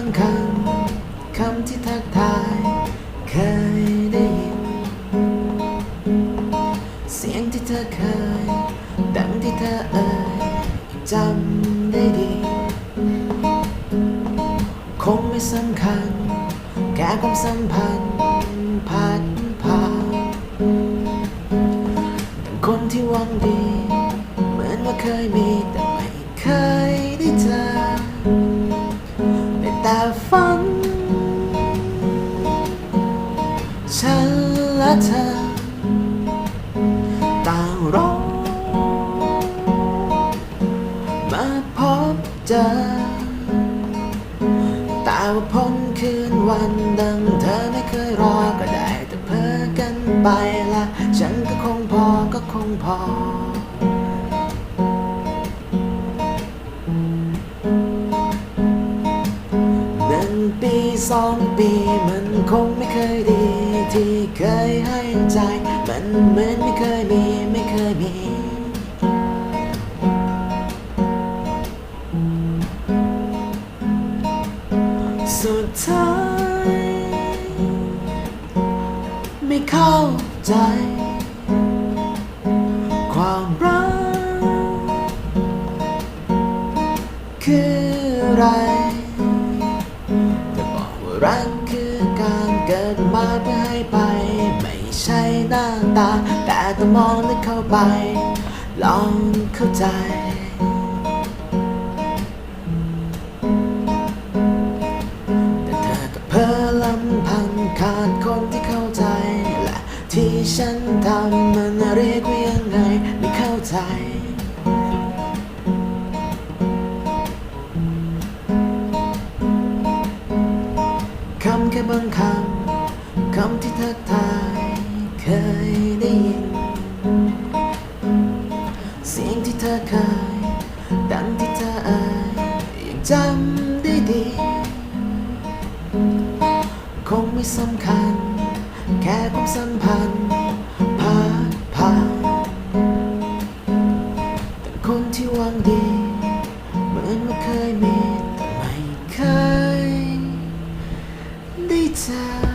างคำคำที่ทักทายเคยได้ยิน เสียงที่เธอเคย ดังที่เธอเอ่ยจำได้ดี คงไม่สำคัญ แค่ความสัมพันธ์ผ่านผ่านแต่คนที่หวังดี เหมือนว่าเคยมีแต่ พบเจอ แต่ว่าพ้นคืนวันดังเธอไม่เคยรอก็ได้ แต่เพ้อกันไปละฉันก็คงพอก็คงพอหนึ่งปีสองปีมันคงไม่เคยดี ที่เคยให้ใจ มันเหมือนไม่เคยมี ไม่เคยมี ท้าย ไม่เข้าใจ ความรัก คืออะไรจะบอกว่ารักคือการเกิดมาเพื่อให้ไป ไม่ใช่หน้าตา แต่ต้องมองลึกเข้าไป ลองเข้าใจ ฉันทำมันเรียกว่ายังไงไม่เข้าใจ คำแค่บางคำ คำที่ทักทายเคยได้ยิน เสียงที่เธอเคย ดังที่เธออ่ยยังจำได้ดี คงไม่สำคัญ แค่ความสัมพันธ์ผ่านผ่านแต่คนที่หวังดี เหมือนว่าเคยมีแต่ไม่เคยได้เจอ